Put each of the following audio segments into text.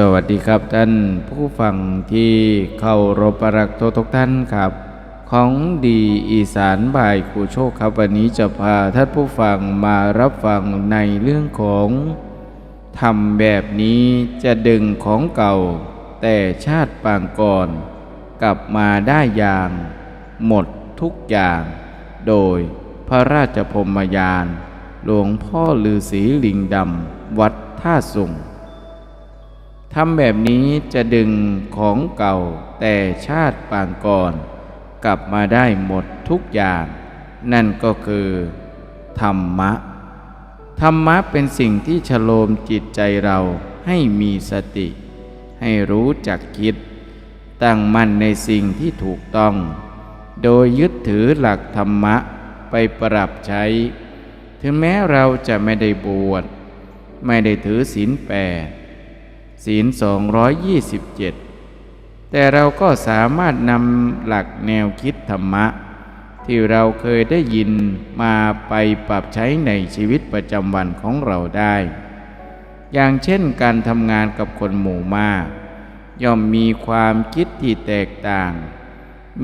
สวัสดีครับท่านผู้ฟังที่เข้ารบปรักทุกท่านครับ ของดีอีสานบ่ายครูโชคครับวันนี้จะพาท่านผู้ฟังมารับฟังในเรื่องของทำแบบนี้จะดึงของเก่า แต่ชาติปางก่อน กลับมาได้อย่าง หมดทุกอย่าง โดยพระราชพรมยาน หลวงพ่อฤาษีลิงดำวัดท่าสุง ทำแบบนี้จะดึงของเก่าแต่ชาติปางก่อน กลับมาได้หมดทุกอย่าง นั่นก็คือ ธรรมะ ธรรมะเป็นสิ่งที่ชโลมจิตใจเราให้มีสติ ให้รู้จักคิด ตั้งมั่นในสิ่งที่ถูกต้อง โดยยึดถือหลักธรรมะไปปรับใช้ ถึงแม้เราจะไม่ได้บวชไม่ได้ถือศีลแปด ศีล 227 แต่เราก็สามารถนำหลักแนวคิดธรรมะ ที่เราเคยได้ยินมาไปปรับใช้ในชีวิตประจำวันของเราได้ อย่างเช่นการทำงานกับคนหมู่มาก ย่อมมีความคิดที่แตกต่าง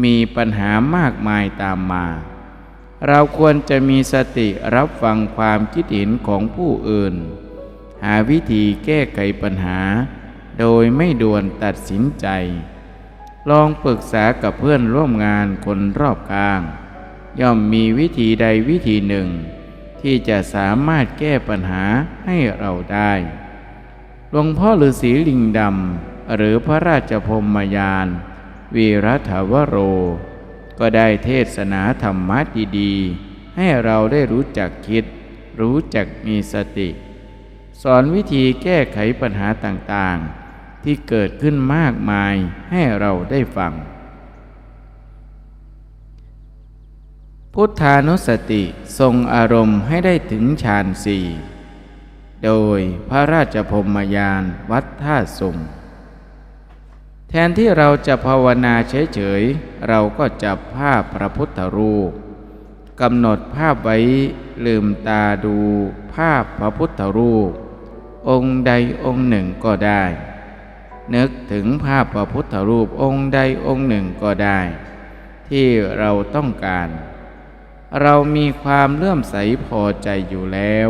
มีปัญหามากมายตามมา เราควรจะมีสติรับฟังความคิดเห็นของผู้อื่น หาวิธีแก้ไขปัญหา โดยไม่ด่วนตัดสินใจ ลองปรึกษากับเพื่อนร่วมงานคนรอบข้าง ย่อมมีวิธีใดวิธีหนึ่ง ที่จะสามารถแก้ปัญหาให้เราได้หลวงพ่อฤาษีลิงดำหรือพระราชพรหมยาน วีรัฐวโร ก็ได้เทศนาธรรมะดีๆให้เราได้รู้จักคิด รู้จักมีสติ สอนวิธีแก้ไขปัญหาต่างๆ ที่เกิดขึ้นมากมายให้เราได้ฟัง พุทธานุสติทรงอารมณ์ให้ได้ถึงฌานสี่โดยพระราชพรมยานวัดท่าสุงแทนที่เราจะภาวนาเฉยๆ เราก็จับภาพพระพุทธรูปกำหนดภาพไว้ลืมตาดูภาพพระพุทธรูป องค์ใดองค์หนึ่งก็ได้ นึกถึงภาพพระพุทธรูปองค์ใดองค์หนึ่งก็ได้ ที่เราต้องการ เรามีความเลื่อมใสพอใจอยู่แล้ว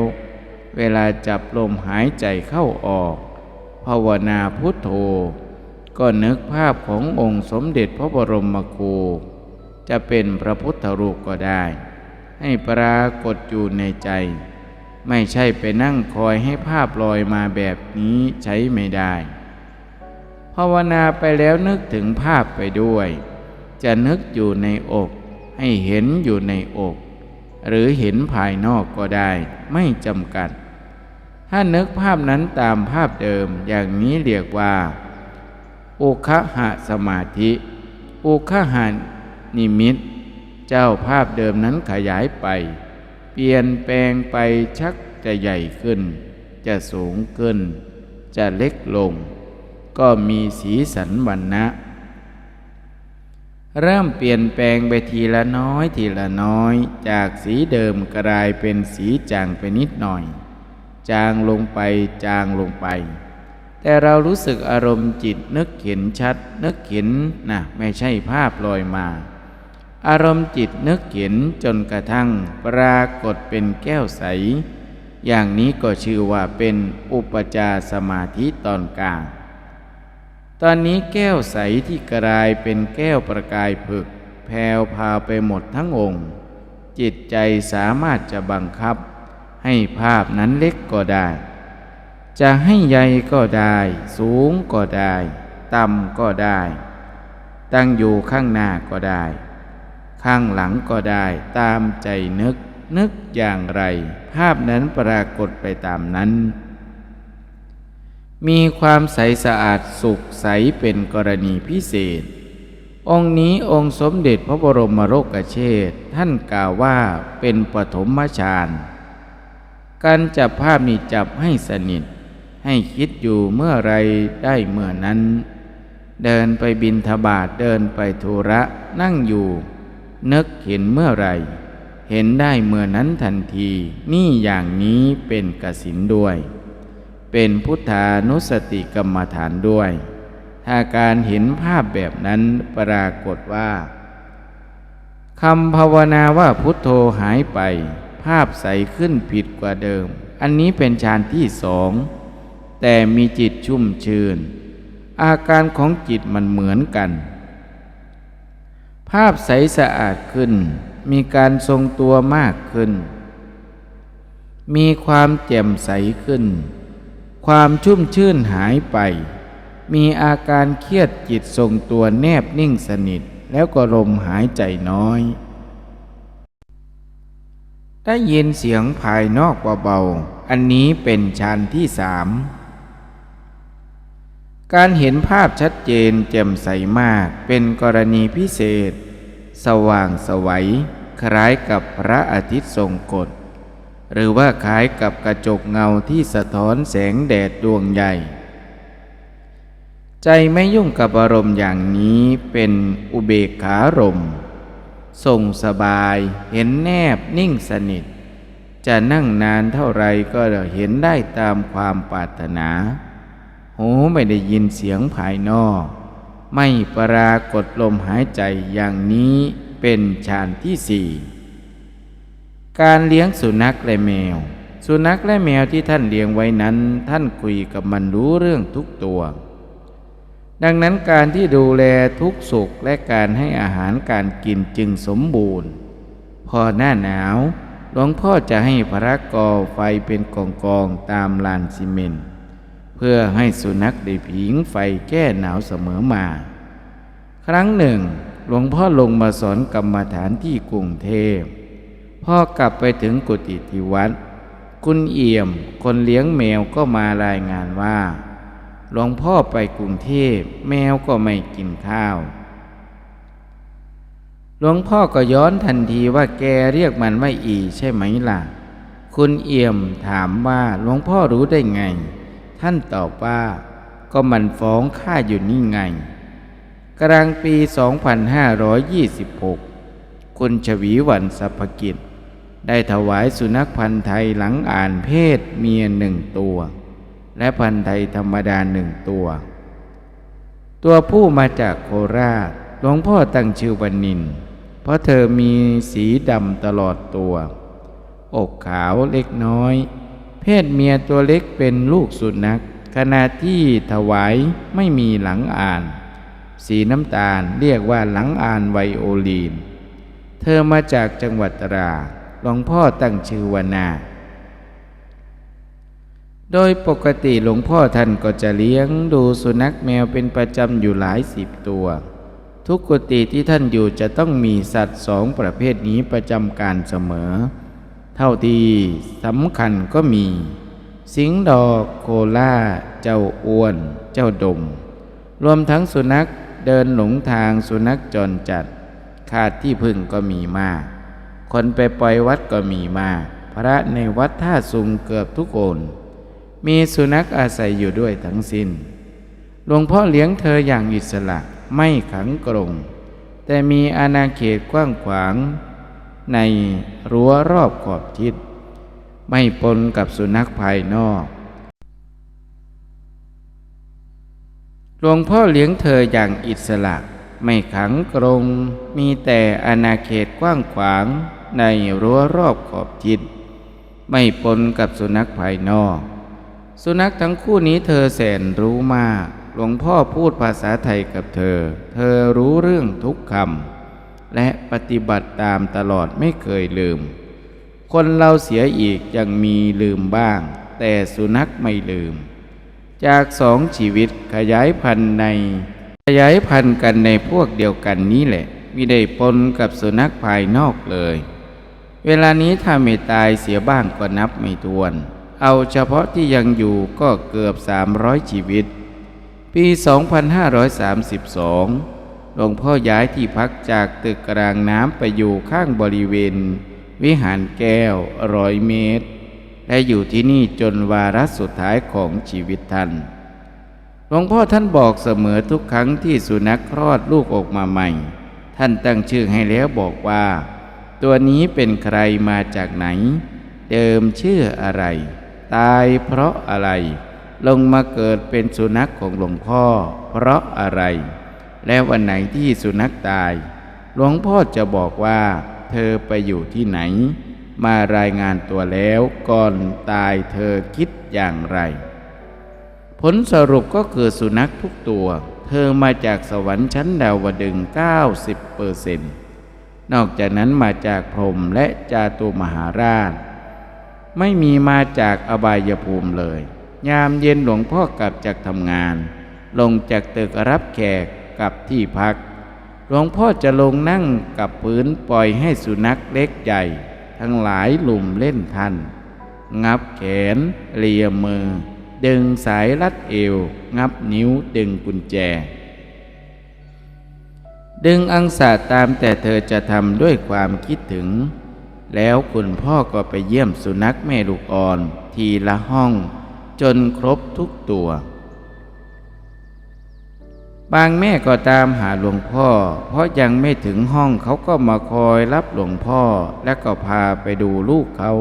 เวลาจับลมหายใจเข้าออก ภาวนาพุทโธ ก็นึกภาพขององค์สมเด็จพระบรมครูจะเป็นพระพุทธรูปก็ได้ ให้ปรากฏอยู่ในใจ ไม่ใช่ไปนั่งคอยให้ภาพลอยมาแบบนี้ใช้ไม่ได้ภาวนาไปแล้วนึกถึงภาพไปด้วย จะนึกอยู่ในอก ให้เห็นอยู่ในอก หรือเห็นภายนอกก็ได้ ไม่จำกัด ถ้านึกภาพนั้นตามภาพเดิมอย่างนี้เรียกว่า อุคะหะสมาธิ อุคะหะนิมิต เจ้าภาพเดิมนั้นขยายไป เปลี่ยนแปลงไปชักจะใหญ่ขึ้น จะสูงขึ้น จะเล็กลง ก็มีสีสันวันนะเริ่มเปลี่ยนแปลงไปทีละน้อยทีละน้อย จากสีเดิมกลายเป็นสีจางไปนิดหน่อย จางลงไปจางลงไป แต่เรารู้สึกอารมณ์จิตนึกเห็นชัด นึกเห็นนะไม่ใช่ภาพลอยมา อารมณ์จิตนึกเห็นจนกระทั่งปรากฏเป็นแก้วใส อย่างนี้ก็ชื่อว่าเป็นอุปจารสมาธิตอนกลาง ตอนนี้แก้วใสที่กลายเป็นแก้วประกายผึกแผ่วพาไปหมดทั้งองค์ จิตใจสามารถจะบังคับ ให้ภาพนั้นเล็กก็ได้ จะให้ใหญ่ก็ได้ สูงก็ได้ ต่ำก็ได้ ตั้งอยู่ข้างหน้าก็ได้ ข้างหลังก็ได้ตามใจนึกนึกอย่างไร ภาพนั้นปรากฏไปตามนั้น มีความใสสะอาดสุขใสเป็นกรณีพิเศษ องค์นี้องค์สมเด็จพระบรมโลกเชษฐ์ท่านกล่าวว่าเป็นปฐมฌานการจับภาพนี้จับให้สนิท ให้คิดอยู่เมื่อไรได้เมื่อนั้น เดินไปบินทบาทเดินไปธุระนั่งอยู่ นึกเห็นเมื่อไรเห็นได้เมื่อนั้นทันที นี่อย่างนี้เป็นกสินด้วย เป็นพุทธานุสติกรรมฐานด้วย ถ้าการเห็นภาพแบบนั้นปรากฏว่าคำภาวนาว่าพุทโธหายไป ภาพใสขึ้นผิดกว่าเดิม อันนี้เป็นฌานที่สอง แต่มีจิตชุ่มชื่น อาการของจิตมันเหมือนกัน ภาพใสสะอาดขึ้น มีการทรงตัวมากขึ้น มีความแจ่มใสขึ้น ความชุ่มชื่นหายไป มีอาการเครียดจิตทรงตัวแนบนิ่งสนิทแล้วก็ลมหายใจน้อย ได้ยินเสียงภายนอกเบาๆ อันนี้เป็นฌานที่สาม การเห็นภาพชัดเจนแจ่มใสมากเป็นกรณีพิเศษ สว่างสวัยคล้ายกับพระอาทิตย์ทรงกฎหรือว่าคล้ายกับกระจกเงาที่สะท้อนแสงแดดดวงใหญ่ ใจไม่ยุ่งกับอารมณ์อย่างนี้เป็นอุเบกขารมทรงสบายเห็นแนบนิ่งสนิท จะนั่งนานเท่าไรก็เห็นได้ตามความปรารถนา หูไม่ได้ยินเสียงภายนอก ไม่ปรากฏลมหายใจอย่างนี้เป็นฌานที่สี่การเลี้ยงสุนัขและแมว สุนัขและแมวที่ท่านเลี้ยงไว้นั้น ท่านคุยกับมันรู้เรื่องทุกตัว ดังนั้นการที่ดูแลทุกสุขและการให้อาหารการกินจึงสมบูรณ์ พอหน้าหนาวหลวงพ่อจะให้พระกอไฟเป็นกองกองตามลานซีเมนต์ พื่อให้สุนัขได้ผิงไฟแก้หนาวเสมอมา ครั้งหนึ่ง หลวงพ่อลงมาสอนกรรมฐานที่กรุงเทพพ่อกลับไปถึงกุฏิที่วัด คุณเอี่ยม คนเลี้ยงแมวก็มารายงานว่า หลวงพ่อไปกรุงเทพแมวก็ไม่กินข้าว หลวงพ่อก็ย้อนทันทีว่าแกเรียกมันว่าอีใช่ไหมล่ะ คุณเอี่ยมถามว่าหลวงพ่อรู้ได้ไง ท่านตอบว่า ก็มันฟ้องข้าอยู่นี่ไง กลางปี 2526 คุณชวีวันสัพกิจ ได้ถวายสุนัขพันธ์ไทยหลังอ่านเพศเมียหนึ่งตัว และพันธ์ไทยธรรมดาหนึ่งตัว ตัวผู้มาจากโคราชหลวงพ่อตั้งชื่อวันนิน เพราะเธอมีสีดำตลอดตัว อกขาวเล็กน้อย เพศเมียตัวเล็กเป็นลูกสุนัขขณะที่ถวายไม่มีหลังอ่าน สีน้ำตาลเรียกว่าหลังอ่านไวโอลีน เธอมาจากจังหวัดตราหลวงพ่อตั้งชื่อวานา โดยปกติหลวงพ่อท่านก็จะเลี้ยงดูสุนัขแมวเป็นประจำอยู่หลายสิบตัว ทุกกุฏิที่ท่านอยู่จะต้องมีสัตว์สองประเภทนี้ประจำการเสมอ เท่าที่สำคัญก็มี สิงดอกโคล่า เจ้าอ้วน เจ้าดม รวมทั้งสุนัขเดินหลงทางสุนัขจรจัด ขาดที่พึ่งก็มีมาก คนไปปล่อยวัดก็มีมาก พระในวัดท่าสุงเกือบทุกคนมีสุนัขอาศัยอยู่ด้วยทั้งสิน้น หลวงพ่อเลี้ยงเธออย่างอิสระไม่ขังกรง แต่มีอาณาเขตกว้างขวาง ในรั้วรอบขอบทิศ ไม่ปนกับสุนัขภายนอก หลวงพ่อเลี้ยงเธออย่างอิสระ ไม่ขังกรง มีแต่อาณาเขตกว้างขวางในรั้วรอบขอบทิศ ไม่ปนกับสุนัขภายนอก สุนัขทั้งคู่นี้เธอแสนรู้มาก หลวงพ่อพูดภาษาไทยกับเธอ เธอรู้เรื่องทุกคำ และปฏิบัติตามตลอดไม่เคยลืม คนเราเสียอีกยังมีลืมบ้าง แต่สุนัขไม่ลืม จากสองชีวิตขยายพันธุ์ใน ขยายพันธุ์กันในพวกเดียวกันนี้แหละมิได้ปนกับสุนัขภายนอกเลย เวลานี้ถ้าไม่ตายเสียบ้างก็นับไม่ถ้วน เอาเฉพาะที่ยังอยู่ก็เกือบ 300 ชีวิต ปี 2532 หลวงพ่อย้ายที่พักจากตึกกลางน้ำไปอยู่ข้างบริเวณ วิหารแก้วร้อยเมตร และอยู่ที่นี่จนวาระสุดท้ายของชีวิตท่าน หลวงพ่อท่านบอกเสมอทุกครั้งที่สุนัขคลอดลูกออกมาใหม่ ท่านตั้งชื่อให้แล้วบอกว่า ตัวนี้เป็นใครมาจากไหน เดิมชื่ออะไร ตายเพราะอะไร ลงมาเกิดเป็นสุนัขของหลวงพ่อ เพราะอะไร และวันไหนที่สุนัขตาย หลวงพ่อจะบอกว่า เธอไปอยู่ที่ไหน มารายงานตัวแล้วก่อนตายเธอคิดอย่างไร ผลสรุปก็คือสุนัขทุกตัว เธอมาจากสวรรค์ชั้นดาวดึง 90เปอร์เซนต์นอกจากนั้นมาจากพรหมและจาตุมหาราช ไม่มีมาจากอบายภูมิเลย ยามเย็นหลวงพ่อกลับจากทำงาน ลงจากตึกรับแขก กับที่พัก หลวงพ่อจะลงนั่งกับพื้นปล่อยให้สุนัขเล็กใหญ่ ทั้งหลายหลุมเล่นทัน งับแขนเลียมือ ดึงสายรัดเอว งับนิ้วดึงกุญแจ ดึงอังสาตามแต่เธอจะทำด้วยความคิดถึง แล้วคุณพ่อก็ไปเยี่ยมสุนัขแม่ลูกอ่อน ทีละห้อง จนครบทุกตัว บางแม่ก็ตามหาหลวงพ่อ เพราะยังไม่ถึงห้องเขาก็มาคอยรับหลวงพ่อและก็พาไปดูลูกเขา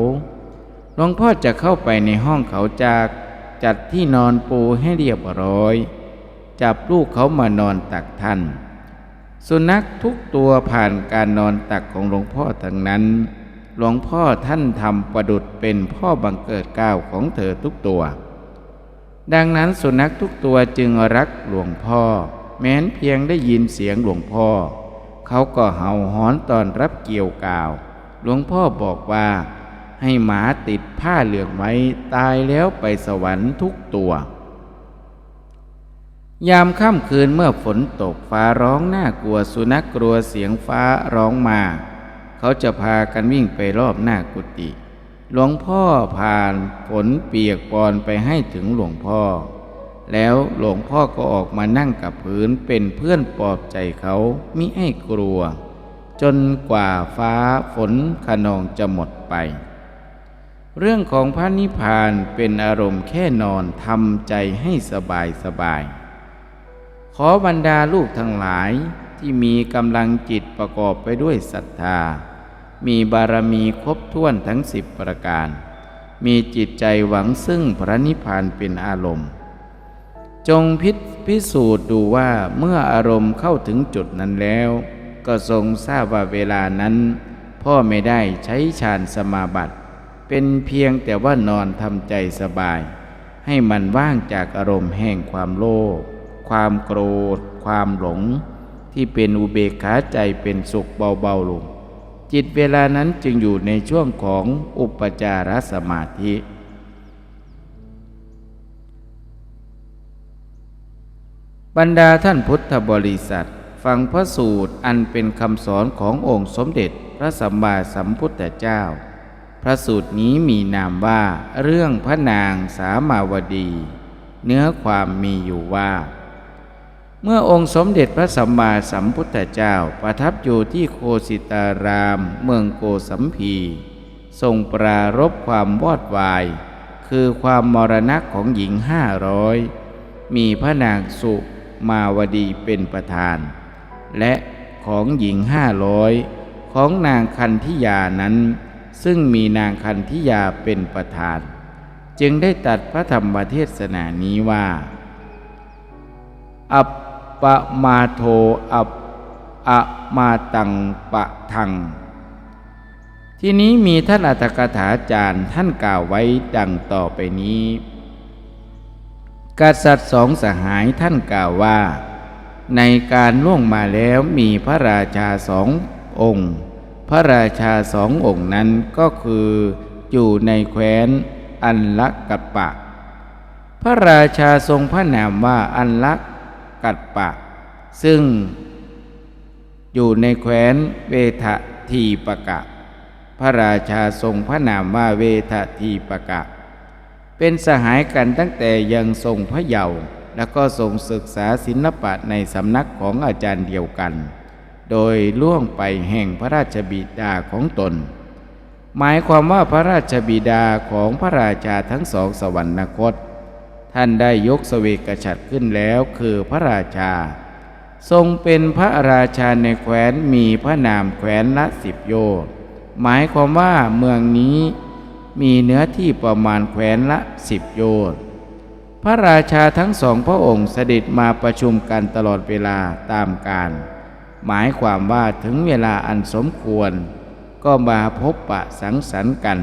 หลวงพ่อจะเข้าไปในห้องเขาจากจัดที่นอนปูให้เรียบร้อย จับลูกเขามานอนตักท่าน สุนัขทุกตัวผ่านการนอนตักของหลวงพ่อทั้งนั้น หลวงพ่อท่านทำประดุดเป็นพ่อบังเกิดก้าวของเธอทุกตัว ดังนั้นสุนัขทุกตัวจึงรักหลวงพ่อ แม้นเพียงได้ยินเสียงหลวงพ่อ เขาก็เห่าหอนตอนรับเกี่ยวกล่าว หลวงพ่อบอกว่า ให้หมาติดผ้าเหลืองไว้ตายแล้วไปสวรรค์ทุกตัว ยามค่ำคืนเมื่อฝนตกฟ้าร้องน่ากลัวสุนัขกลัวเสียงฟ้าร้องมา เขาจะพากันวิ่งไปรอบหน้ากุฏิหลวงพ่อผ่านฝนเปียกปอนไปให้ถึงหลวงพ่อ แล้วหลวงพ่อก็ออกมานั่งกับพื้นเป็นเพื่อนปลอบใจเขามิให้กลัว จนกว่าฟ้าฝนขนองจะหมดไป เรื่องของพระนิพพานเป็นอารมณ์แค่นอนทำใจให้สบายสบาย ขอบรรดาลูกทั้งหลายที่มีกำลังจิตประกอบไปด้วยศรัทธา มีบารมีครบถ้วนทั้งสิบประการ มีจิตใจหวังซึ่งพระนิพพานเป็นอารมณ์ จงพิพิสูจน์ดูว่าเมื่ออารมณ์เข้าถึงจุดนั้นแล้ว ก็ทรงทราบว่าเวลานั้น พ่อไม่ได้ใช้ฌานสมาบัติเป็นเพียงแต่ว่านอนทำใจสบาย ให้มันว่างจากอารมณ์แห่งความโลภความโกรธ ความหลง ที่เป็นอุเบกขาใจเป็นสุขเบาๆลงจิตเวลานั้นจึงอยู่ในช่วงของอุปจารสมาธิ บรรดาท่านพุทธบริษัท ฟังพระสูตรอันเป็นคำสอนขององค์สมเด็จพระสัมมาสัมพุทธเจ้า พระสูตรนี้มีนามว่าเรื่องพระนางสามาวดี เนื้อความมีอยู่ว่า เมื่อองค์สมเด็จพระสัมมาสัมพุทธเจ้าประทับอยู่ที่โคสิตาราม เมืองโกสัมพี ทรงปรารบความวอดวาย คือความมรณะของหญิงห้าร้อยมีพระนางสุ มาวดีเป็นประธาน และของหญิงห้าร้อยของนางคันธิยานั้น ซึ่งมีนางคันธิยาเป็นประธาน จึงได้ตัดพระธรรมเทศนานี้ว่า อัปปมาโทอัปอะมาตังปะทัง ที่นี้มีท่านอัตถกถาจารย์ท่านกล่าวไว้ดังต่อไปนี้ กษัตริย์สองสหายท่านกล่าวว่า ในการล่วงมาแล้วมีพระราชาสององค์ พระราชาสององค์นั้นก็คืออยู่ในแคว้นอันลักกัปปะ พระราชาทรงพระนามว่าอันลักกัดปะ ซึ่งอยู่ในแคว้นเวททีปะกะ พระราชาทรงพระนามว่าเวททีปะกะ เป็นสหายกันตั้งแต่ยังทรงพระเยาว์แล้วก็ทรงศึกษาศิลปะในสำนักของอาจารย์เดียวกัน โดยล่วงไปแห่งพระราชบิดาของตน หมายความว่าพระราชบิดาของพระราชาทั้งสองสวรรคต ท่านได้ยกสเวกฉัตรขึ้นแล้วคือพระราชา ทรงเป็นพระราชาในแคว้นมีพระนามแคว้นละสิบโยชน์หมายความว่าเมืองนี้ มีเนื้อที่ประมาณแคว้นละสิบโยชน์พระราชาทั้งสองพระองค์เสด็จมาประชุมกันตลอดเวลาตามการ หมายความว่าถึงเวลาอันสมควร ก็มาพบปะสังสรรค์กัน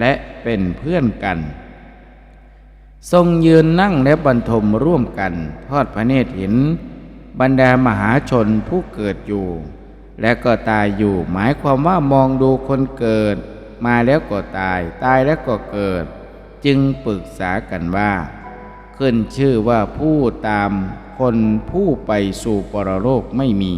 และเป็นเพื่อนกัน ทรงยืนนั่งและบรรทมร่วมกัน ทอดพระเนตรเห็น บรรดามหาชนผู้เกิดอยู่ และก็ตายอยู่หมายความว่ามองดูคนเกิด มาแล้วก็ตาย ตายแล้วก็เกิด จึงปรึกษากันว่า ขึ้นชื่อว่าผู้ตามคนผู้ไปสู่ปรโลกไม่มี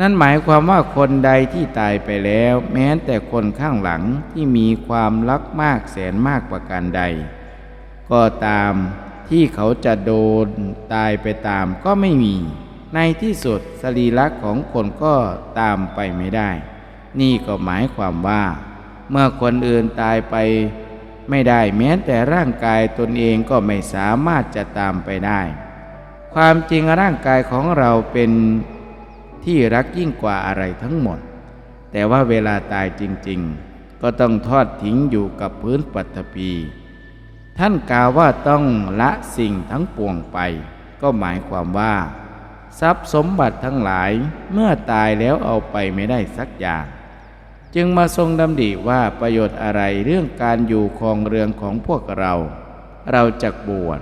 นั่นหมายความว่าคนใดที่ตายไปแล้ว แม้แต่คนข้างหลังที่มีความรักมากแสนมากประการใด ก็ตามที่เขาจะโดนตายไปตามก็ไม่มี ในที่สุดสรีระของคนก็ตามไปไม่ได้ นี่ก็หมายความว่า เมื่อคนอื่นตายไป ไม่ได้แม้แต่ร่างกายตนเองก็ไม่สามารถจะตามไปได้ ความจริงร่างกายของเราเป็นที่รักยิ่งกว่าอะไรทั้งหมด แต่ว่าเวลาตายจริง ๆ ก็ต้องทอดทิ้งอยู่กับพื้นปัตภีท่านกล่าวว่าต้องละสิ่งทั้งปวงไป ก็หมายความว่า ทรัพย์สมบัติทั้งหลายเมื่อตายแล้วเอาไปไม่ได้สักอย่าง จึงมาทรงดำดิว่าประโยชน์อะไรเรื่องการอยู่ครองเรืองของพวกเรา เราจะบวช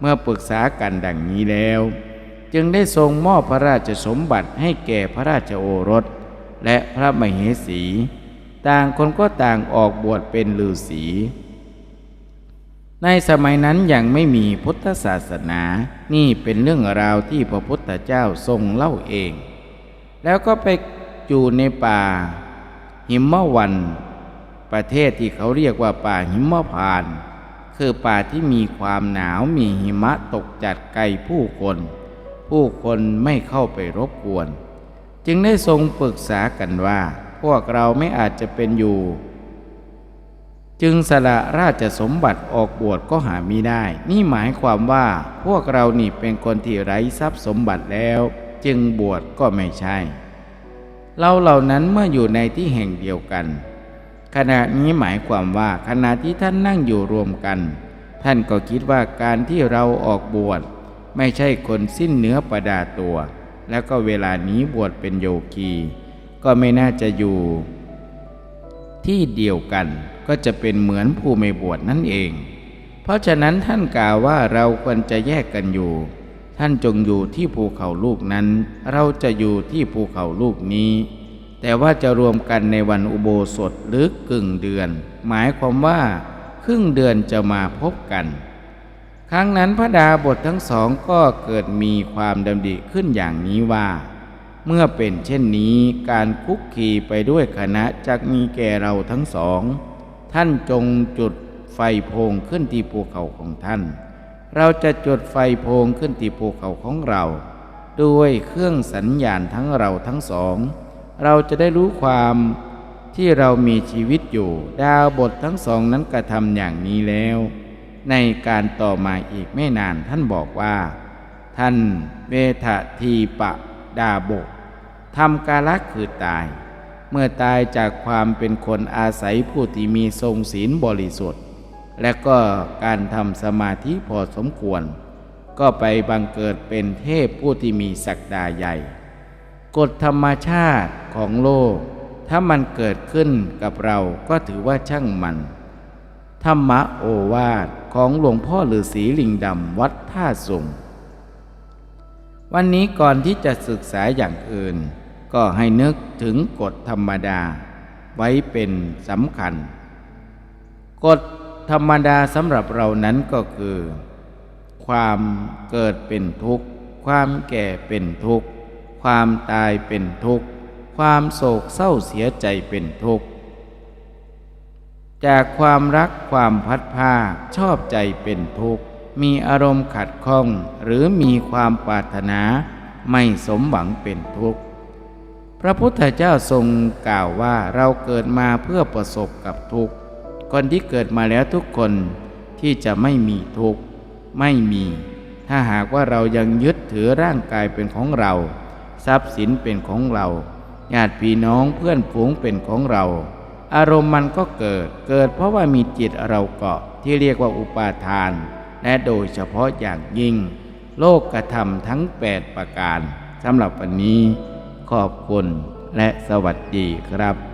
เมื่อปรึกษากันดังนี้แล้ว จึงได้ทรงมอบพระราชสมบัติให้แก่พระราชโอรส และพระมเหสี ต่างคนก็ต่างออกบวชเป็นฤาษีในสมัยนั้นยังไม่มีพุทธศาสนานี่เป็นเรื่องราวที่พระพุทธเจ้าทรงเล่าเอง แล้วก็ไปอยู่ในป่า หิมะวัน ประเทศที่เขาเรียกว่าป่าหิมะพาน คือป่าที่มีความหนาวมีหิมะตกจัดไกลผู้คน ผู้คนไม่เข้าไปรบกวน จึงได้ทรงปรึกษากันว่า พวกเราไม่อาจจะเป็นอยู่ จึงสละราชสมบัติออกบวชก็หามิได้ นี่หมายความว่าพวกเรานี่เป็นคนที่ไร้ทรัพย์สมบัติแล้ว จึงบวชก็ไม่ใช่ เราเหล่านั้นเมื่ออยู่ในที่แห่งเดียวกัน ขณะนี้หมายความว่าขณะที่ท่านนั่งอยู่รวมกัน ท่านก็คิดว่าการที่เราออกบวชไม่ใช่คนสิ้นเนื้อประดาตัว แล้วก็เวลานี้บวชเป็นโยคี ก็ไม่น่าจะอยู่ ที่เดียวกันก็จะเป็นเหมือนผู้ไม่บวชนั่นเอง เพราะฉะนั้นท่านกล่าวว่าเราควรจะแยกกันอยู่ ท่านจงอยู่ที่ภูเขาลูกนั้น เราจะอยู่ที่ภูเขาลูกนี้ แต่ว่าจะรวมกันในวันอุโบสถหรือกึ่งเดือน หมายความว่า ครึ่งเดือนจะมาพบกัน ครั้งนั้นพระดาบททั้งสองก็เกิดมีความดำดิขึ้นอย่างนี้ว่า เมื่อเป็นเช่นนี้การคุกคีไปด้วยคณะจักมีแก่เราทั้งสอง ท่านจงจุดไฟโพงขึ้นที่ภูเขาของท่าน เราจะจุดไฟโพงขึ้นที่ภูเขาของเรา ด้วยเครื่องสัญญาณทั้งเราทั้งสอง เราจะได้รู้ความที่เรามีชีวิตอยู่ ดาวบททั้งสองนั้นกระทำอย่างนี้แล้ว ในการต่อมาอีกไม่นานท่านบอกว่า ท่านเวททีปะดาบกทำกาลักคือตาย เมื่อตายจากความเป็นคนอาศัยผู้ที่มีทรงศีลบริสุทธิ์ และก็การทำสมาธิพอสมควร ก็ไปบังเกิดเป็นเทพผู้ที่มีศักดาใหญ่ กฎธรรมชาติของโลก ถ้ามันเกิดขึ้นกับเราก็ถือว่าช่างมัน ธรรมะโอวาทของหลวงพ่อฤาษีลิงดำวัดท่าสุงวันนี้ก่อนที่จะศึกษาอย่างอื่น ก็ให้นึกถึงกฎธรรมดา ไว้เป็นสำคัญ กฎ ธรรมดาสำหรับเรานั้นก็คือ ความเกิดเป็นทุกข์ ความแก่เป็นทุกข์ ความตายเป็นทุกข์ ความโศกเศร้าเสียใจเป็นทุกข์ จากความรักความพัดผ้าชอบใจเป็นทุกข์ มีอารมณ์ขัดข้องหรือมีความปรารถนาไม่สมหวังเป็นทุกข์ พระพุทธเจ้าทรงกล่าวว่าเราเกิดมาเพื่อประสบกับทุกข์ คนที่เกิดมาแล้วทุกคนที่จะไม่มีทุกข์ไม่มี ถ้าหากว่าเรายังยึดถือร่างกายเป็นของเรา ทรัพย์สินเป็นของเราญาติพี่น้องเพื่อนฝูงเป็นของเรา อารมณ์มันก็เกิดเกิดเพราะว่ามีจิตเราเกาะที่เรียกว่าอุปาทาน และโดยเฉพาะอย่างยิ่ง โลกกระทำทั้ง 8 ประการสำหรับวันนี้ ขอบคุณและสวัสดีครับ